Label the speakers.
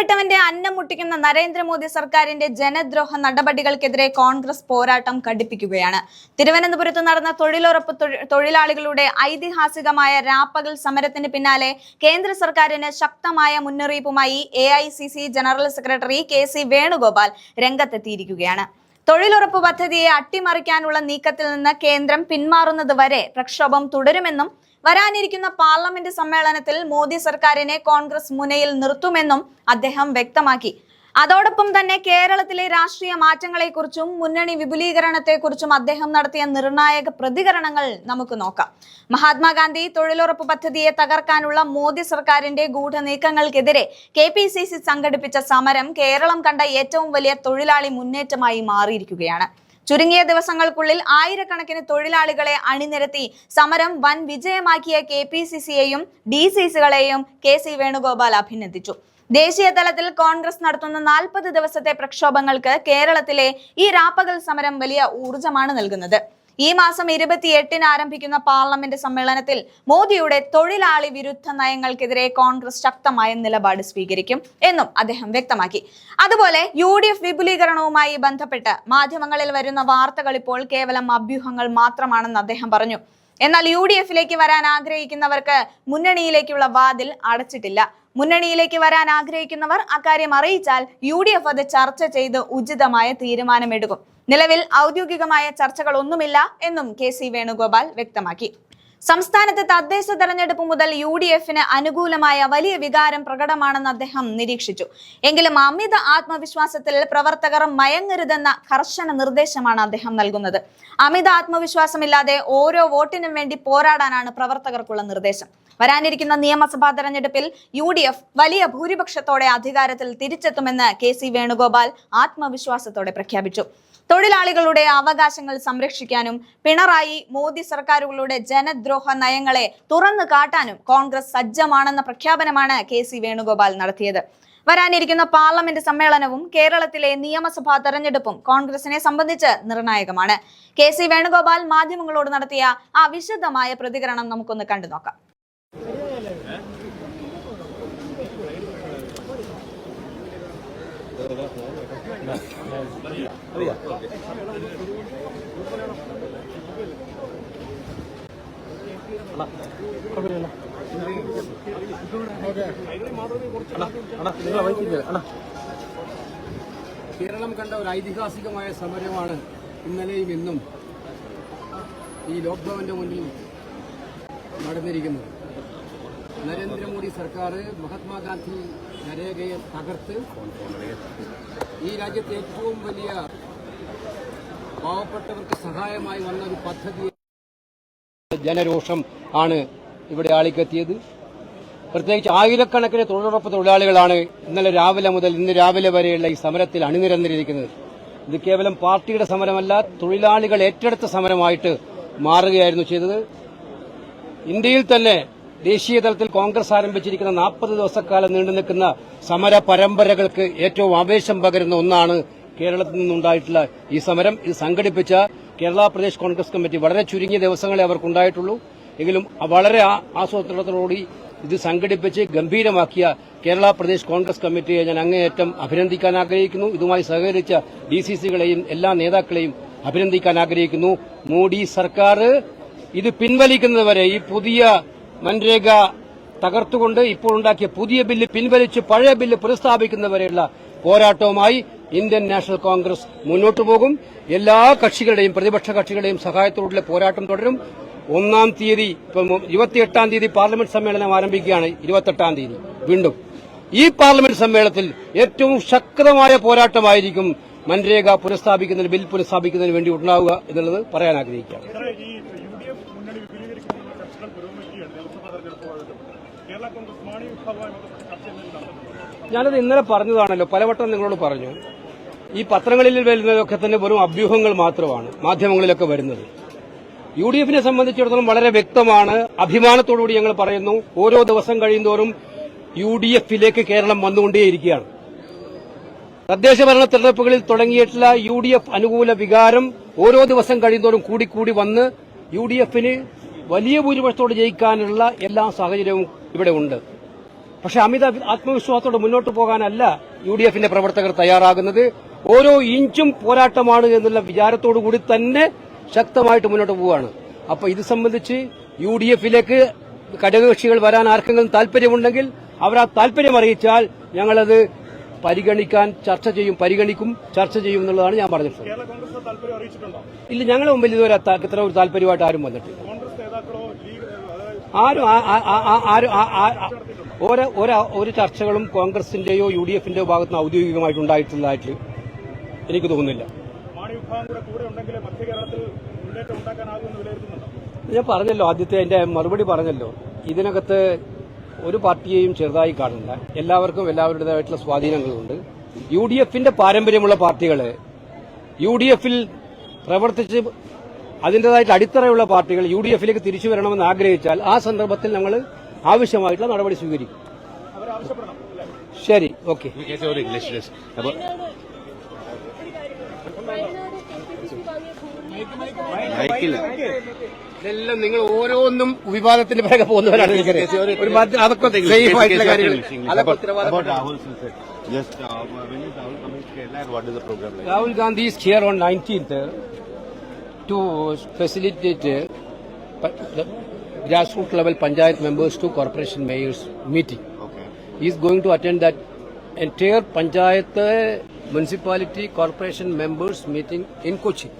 Speaker 1: പാവപ്പെട്ടവന്റെ അന്നം മുട്ടിക്കുന്ന നരേന്ദ്രമോദി സർക്കാരിന്റെ ജനദ്രോഹ നടപടികൾക്കെതിരെ കോൺഗ്രസ് പോരാട്ടം കടുപ്പിക്കുകയാണ്. തിരുവനന്തപുരത്ത് നടന്ന തൊഴിലുറപ്പ് തൊഴിലാളികളുടെ ഐതിഹാസികമായ രാപ്പകൽ സമരത്തിന് പിന്നാലെ കേന്ദ്ര സർക്കാരിന് ശക്തമായ മുന്നറിയിപ്പുമായി A general secretary K Venugopal രംഗത്തെത്തിയിരിക്കുകയാണ്. തൊഴിലുറപ്പ് പദ്ധതിയെ അട്ടിമറിക്കാനുള്ള നീക്കത്തിൽ നിന്ന് കേന്ദ്രം പിന്മാറുന്നത് വരെ പ്രക്ഷോഭം തുടരുമെന്നും വരാനിരിക്കുന്ന പാർലമെന്റ് സമ്മേളനത്തിൽ മോദി സർക്കാരിനെ കോൺഗ്രസ് മുനയിൽ നിർത്തുമെന്നും അദ്ദേഹം വ്യക്തമാക്കി. അതോടൊപ്പം തന്നെ കേരളത്തിലെ രാഷ്ട്രീയ മാറ്റങ്ങളെക്കുറിച്ചും മുന്നണി വിപുലീകരണത്തെക്കുറിച്ചും അദ്ദേഹം നടത്തിയ നിർണായക പ്രതികരണങ്ങൾ നമുക്ക് നോക്കാം. മഹാത്മാഗാന്ധി തൊഴിലുറപ്പ് പദ്ധതിയെ തകർക്കാനുള്ള മോദി സർക്കാരിന്റെ ഗൂഢനീക്കങ്ങൾക്കെതിരെ കെ പി സി സി സംഘടിപ്പിച്ച സമരം കേരളം കണ്ട ഏറ്റവും വലിയ തൊഴിലാളി മുന്നേറ്റമായി മാറിയിരിക്കുകയാണ്. ചുരുങ്ങിയ ദിവസങ്ങൾക്കുള്ളിൽ ആയിരക്കണക്കിന് തൊഴിലാളികളെ അണിനിരത്തി സമരം വൻ വിജയമാക്കിയ കെ പി സി സിയെയും ഡി സി സികളെയും കെ സി വേണുഗോപാൽ അഭിനന്ദിച്ചു. ദേശീയ തലത്തിൽ കോൺഗ്രസ് നടത്തുന്ന നാൽപ്പത് ദിവസത്തെ പ്രക്ഷോഭങ്ങൾക്ക് കേരളത്തിലെ ഈ രാപ്പകൽ സമരം വലിയ ഊർജമാണ് നൽകുന്നത്. ഈ മാസം ഇരുപത്തിയെട്ടിന് ആരംഭിക്കുന്ന പാർലമെന്റ് സമ്മേളനത്തിൽ മോദിയുടെ തൊഴിലാളി വിരുദ്ധ നയങ്ങൾക്കെതിരെ കോൺഗ്രസ് ശക്തമായ നിലപാട് സ്വീകരിക്കും എന്നും അദ്ദേഹം വ്യക്തമാക്കി. അതുപോലെ യു ഡി എഫ് വിപുലീകരണവുമായി ബന്ധപ്പെട്ട് മാധ്യമങ്ങളിൽ വരുന്ന വാർത്തകൾ ഇപ്പോൾ കേവലം അഭ്യൂഹങ്ങൾ മാത്രമാണെന്ന് അദ്ദേഹം പറഞ്ഞു. എന്നാൽ യു ഡി എഫിലേക്ക് വരാൻ ആഗ്രഹിക്കുന്നവർക്ക് മുന്നണിയിലേക്കുള്ള വാതിൽ അടച്ചിട്ടില്ല. മുന്നണിയിലേക്ക് വരാൻ ആഗ്രഹിക്കുന്നവർ അക്കാര്യം അറിയിച്ചാൽ യു ഡി എഫ് അത് ചർച്ച ചെയ്ത് ഉചിതമായ തീരുമാനമെടുക്കും. നിലവിൽ ഔദ്യോഗികമായ ചർച്ചകളൊന്നുമില്ല എന്നും കെ സി വേണുഗോപാൽ വ്യക്തമാക്കി. സംസ്ഥാനത്ത് തദ്ദേശ തെരഞ്ഞെടുപ്പ് മുതൽ യു ഡി എഫിന് അനുകൂലമായ വലിയ വികാരം പ്രകടമാണെന്ന് അദ്ദേഹം നിരീക്ഷിച്ചു. എങ്കിലും അമിത ആത്മവിശ്വാസത്തിൽ പ്രവർത്തകർ മയങ്ങരുതെന്ന കർശന നിർദ്ദേശമാണ് അദ്ദേഹം നൽകുന്നത്. അമിത ആത്മവിശ്വാസമില്ലാതെ ഓരോ വോട്ടിനും വേണ്ടി പോരാടാനാണ് പ്രവർത്തകർക്കുള്ള നിർദ്ദേശം. വരാനിരിക്കുന്ന നിയമസഭാ തെരഞ്ഞെടുപ്പിൽ യു ഡി എഫ് വലിയ ഭൂരിപക്ഷത്തോടെ അധികാരത്തിൽ തിരിച്ചെത്തുമെന്ന് കെ സി വേണുഗോപാൽ ആത്മവിശ്വാസത്തോടെ പ്രഖ്യാപിച്ചു. തൊഴിലാളികളുടെ അവകാശങ്ങൾ സംരക്ഷിക്കാനും പിണറായി മോദി സർക്കാരുകളുടെ ജനദ്രോഹ നയങ്ങളെ തുറന്നു കാട്ടാനും കോൺഗ്രസ് സജ്ജമാണെന്ന പ്രഖ്യാപനമാണ് കെ സി വേണുഗോപാൽ നടത്തിയത്. വരാനിരിക്കുന്ന പാർലമെന്റ് സമ്മേളനവും കേരളത്തിലെ നിയമസഭാ തെരഞ്ഞെടുപ്പും കോൺഗ്രസിനെ സംബന്ധിച്ച് നിർണായകമാണ്. കെ സി വേണുഗോപാൽ മാധ്യമങ്ങളോട് നടത്തിയ ആ വിശദമായ പ്രതികരണം നമുക്കൊന്ന് കണ്ടു നോക്കാം
Speaker 2: കേരളം കണ്ട ഒരു ഐതിഹാസികമായ സമരമാണ് ഇന്നലെയും ഇന്നും ഈ ലോക്ഡൌണിന്റെ മുന്നിൽ നടന്നിരിക്കുന്നത്. നരേന്ദ്രമോദി സർക്കാർ മഹാത്മാഗാന്ധി നരേഗയെ തകർത്ത് ഈ രാജ്യത്തെ ഏറ്റവും വലിയ പാവപ്പെട്ടവർക്ക് സഹായമായി വന്ന ഒരു പദ്ധതി ജനരോഷം ആണ് ഇവിടെ ആളിക്കെത്തിയത്. പ്രത്യേകിച്ച് ആയിരക്കണക്കിന് തൊഴിലുറപ്പ് തൊഴിലാളികളാണ് ഇന്നലെ രാവിലെ മുതൽ ഇന്ന് രാവിലെ വരെയുള്ള ഈ സമരത്തിൽ അണിനിരന്നിരിക്കുന്നത്. ഇത് കേവലം പാർട്ടിയുടെ സമരമല്ല തൊഴിലാളികൾ ഏറ്റെടുത്ത സമരമായിട്ട് മാറുകയായിരുന്നു ചെയ്തത്. ഇന്ത്യയിൽ തന്നെ ദേശീയ തലത്തിൽ കോൺഗ്രസ് ആരംഭിച്ചിരിക്കുന്ന നാൽപ്പത് ദിവസക്കാലം നീണ്ടു നിൽക്കുന്ന സമര പരമ്പരകൾക്ക് ഏറ്റവും ആവേശം പകരുന്ന ഒന്നാണ് കേരളത്തിൽ നിന്നുണ്ടായിട്ടുള്ള ഈ സമരം. ഇത് സംഘടിപ്പിച്ച കേരള പ്രദേശ് കോൺഗ്രസ് കമ്മിറ്റി വളരെ ചുരുങ്ങിയ ദിവസങ്ങളെ അവർക്കുണ്ടായിട്ടുള്ളൂ. എങ്കിലും വളരെ ആസൂത്രണത്തോടുകൂടി ഇത് സംഘടിപ്പിച്ച് ഗംഭീരമാക്കിയ കേരള പ്രദേശ് കോൺഗ്രസ് കമ്മിറ്റിയെ ഞാൻ അങ്ങേയറ്റം അഭിനന്ദിക്കാൻ ആഗ്രഹിക്കുന്നു. ഇതുമായി സഹകരിച്ച ഡി സി സികളെയും എല്ലാ നേതാക്കളെയും അഭിനന്ദിക്കാൻ ആഗ്രഹിക്കുന്നു. മോഡി സർക്കാർ ഇത് പിൻവലിക്കുന്നതുവരെ ഈ പുതിയ മൻരേഗ തകർത്തുകൊണ്ട് ഇപ്പോൾ ഉണ്ടാക്കിയ പുതിയ ബില്ല് പിൻവലിച്ച് പഴയ ബില്ല് പുനഃസ്ഥാപിക്കുന്നവരെയുള്ള പോരാട്ടവുമായി ഇന്ത്യൻ നാഷണൽ കോൺഗ്രസ് മുന്നോട്ടു പോകും. എല്ലാ കക്ഷികളുടെയും പ്രതിപക്ഷ കക്ഷികളുടെയും സഹായത്തോടുള്ള പോരാട്ടം തുടരും. ഒന്നാം തീയതി ഇപ്പം ഇരുപത്തിയെട്ടാം തീയതി പാർലമെന്റ് സമ്മേളനം ആരംഭിക്കുകയാണ്. ഇരുപത്തെട്ടാം തീയതി വീണ്ടും. ഈ പാർലമെന്റ് സമ്മേളനത്തിൽ ഏറ്റവും ശക്തമായ പോരാട്ടമായിരിക്കും മൻരേഗ പുനഃസ്ഥാപിക്കുന്നതിന് ബിൽ പുനഃസ്ഥാപിക്കുന്നതിന് വേണ്ടി ഉണ്ടാവുക എന്നുള്ളത് പറയാൻ ആഗ്രഹിക്കുകയാണ്
Speaker 3: സാറേ, ഈ യു ഡി എഫ് മുന്നണി വിപുലീകരിക്കുന്ന ചർച്ചകൾ പുരോഗമിക്കുകയാണ് നിയമസഭാ തെരഞ്ഞെടുപ്പ് കേരള കോൺഗ്രസ് മാണി വിഭാഗവുമായി ബന്ധപ്പെട്ട ചർച്ച എന്തെങ്കിലും നടത്തുന്നുണ്ടോ
Speaker 2: ഞാനത് ഇന്നലെ പറഞ്ഞതാണല്ലോ പലവട്ടം നിങ്ങളോട് പറഞ്ഞു. ഈ പത്രങ്ങളിൽ വരുന്നതൊക്കെ തന്നെ വെറും അഭ്യൂഹങ്ങൾ മാത്രമാണ് മാധ്യമങ്ങളിലൊക്കെ വരുന്നത്. യു ഡി എഫിനെ സംബന്ധിച്ചിടത്തോളം വളരെ വ്യക്തമാണ് അഭിമാനത്തോടുകൂടി ഞങ്ങൾ പറയുന്നു ഓരോ ദിവസം കഴിയുന്തോറും യു ഡി എഫിലേക്ക് കേരളം വന്നുകൊണ്ടേയിരിക്കുകയാണ്. തദ്ദേശ ഭരണ തെരഞ്ഞെടുപ്പുകളിൽ തുടങ്ങിയിട്ടുള്ള യു ഡി എഫ് അനുകൂല വികാരം ഓരോ ദിവസം കഴിയുന്തോറും കൂടിക്കൂടി വന്ന് യു ഡി എഫിന് വലിയ ഭൂരിപക്ഷത്തോട് ജയിക്കാനുള്ള എല്ലാ സാഹചര്യവും ഇവിടെ ഉണ്ട്. പക്ഷെ അമിത ആത്മവിശ്വാസത്തോടെ മുന്നോട്ട് പോകാനല്ല യു ഡി എഫിന്റെ പ്രവർത്തകർ തയ്യാറാകുന്നത്. ഓരോ ഇഞ്ചും പോരാട്ടമാണ് എന്നുള്ള വിചാരത്തോടു കൂടി തന്നെ ശക്തമായിട്ട് മുന്നോട്ട് പോവുകയാണ്. അപ്പൊ ഇത് സംബന്ധിച്ച് യു ഡി എഫിലേക്ക് ഘടകകക്ഷികൾ വരാൻ ആർക്കെങ്കിലും താല്പര്യമുണ്ടെങ്കിൽ അവർ ആ താല്പര്യം അറിയിച്ചാൽ ഞങ്ങളത് പരിഗണിക്കാൻ ചർച്ച ചെയ്യും പരിഗണിക്കും ചർച്ച ചെയ്യും എന്നുള്ളതാണ് ഞാൻ പറഞ്ഞിട്ടുള്ളത്. ഇല്ല ഞങ്ങളുടെ മുമ്പിൽ ഇതുവരെ ഇത്ര ഒരു താല്പര്യമായിട്ട് ആരും വന്നിട്ടില്ല. ആരും ആരും ഒരു ചർച്ചകളും കോൺഗ്രസിന്റെയോ യു ഡി എഫിന്റെയോ ഭാഗത്ത് നിന്ന് ഔദ്യോഗികമായിട്ട് ഉണ്ടായിട്ടുള്ളതായിട്ട് എനിക്ക് തോന്നുന്നില്ല. ഞാൻ പറഞ്ഞല്ലോ ആദ്യത്തെ എന്റെ മറുപടി പറഞ്ഞല്ലോ. ഇതിനകത്ത് ഒരു പാർട്ടിയെയും ചെറുതായി കാണില്ല എല്ലാവർക്കും എല്ലാവരുടേതായിട്ടുള്ള സ്വാധീനങ്ങളുണ്ട്. യു ഡി എഫിന്റെ പാരമ്പര്യമുള്ള പാർട്ടികൾ യു ഡി എഫിൽ പ്രവർത്തിച്ച് അതിന്റെതായിട്ട് അടിത്തറയുള്ള പാർട്ടികൾ യു ഡി എഫിലേക്ക് തിരിച്ചു വരണമെന്ന് ആഗ്രഹിച്ചാൽ ആ സന്ദർഭത്തിൽ ഞങ്ങൾ ആവശ്യമായിട്ടുള്ള നടപടി സ്വീകരിക്കും. ശരി ഓക്കെ. ഇതെല്ലാം നിങ്ങൾ ഓരോന്നും വിവാദത്തിന്റെ പിറകെ പോകുന്നവരാണ് എനിക്കറിയാം. അതൊക്കെ ആയിട്ടുള്ള കാര്യങ്ങൾ ഉത്തരവാദിത്തം.
Speaker 4: uh, when is
Speaker 2: here on 19th to facilitate uh, the grassroots level panchayat members to corporation mayors meeting.
Speaker 4: Okay.
Speaker 2: He is going to attend that entire panchayat uh, municipality corporation members meeting in Kochi.